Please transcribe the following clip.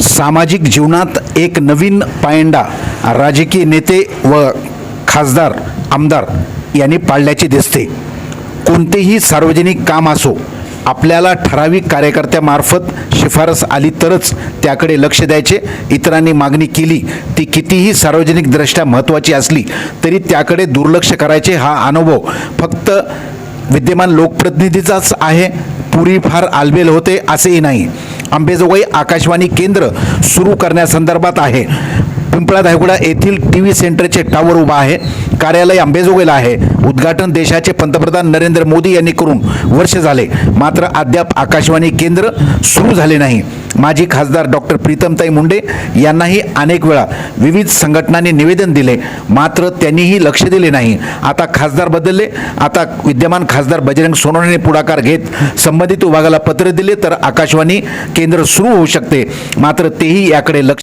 सामाजिक जीवनात एक नवीन पायंडा राजकीय नेते व खासदार आमदार यांनी पाळल्याचे दिसते. कोणतेही सार्वजनिक काम असो आपल्याला ठराविक कार्यकर्त्यामार्फत शिफारस आली तरच त्याकडे लक्ष द्यायचे. इतरांनी मागणी केली ती कितीही सार्वजनिकदृष्ट्या महत्त्वाची असली तरी त्याकडे दुर्लक्ष करायचे हा अनुभव फक्त विद्यमान लोकप्रतिनिधीचाच आहे. पूर्वी फार आलबेल होते असेही नाही. अंबेजोगाई आकाशवाणी केंद्र सुरू करण्यासंदर्भात आहे. पिंपळा धायगुडा येथील टी व्ही सेंटरचे टावर उभा आहे. कार्यालय आंबेजोगाईला आहे. उद्घाटन देशाचे पंतप्रधान नरेंद्र मोदी यांनी करून वर्ष झाले. मात्र अद्याप आकाशवाणी केंद्र सुरू झाले नाही. माजी खासदार डॉक्टर प्रीतमताई मुंडे यांनाही अनेक वेळा विविध संघटनांनी निवेदन दिले. मात्र त्यांनीही लक्ष दिले नाही. आता खासदार बदलले. आता विद्यमान खासदार बजरंग सोनवणे पुढाकार घेत संबंधित विभागाला पत्र दिले तर आकाशवाणी केंद्र सुरू होऊ शकते. मात्र तेही याकडे लक्ष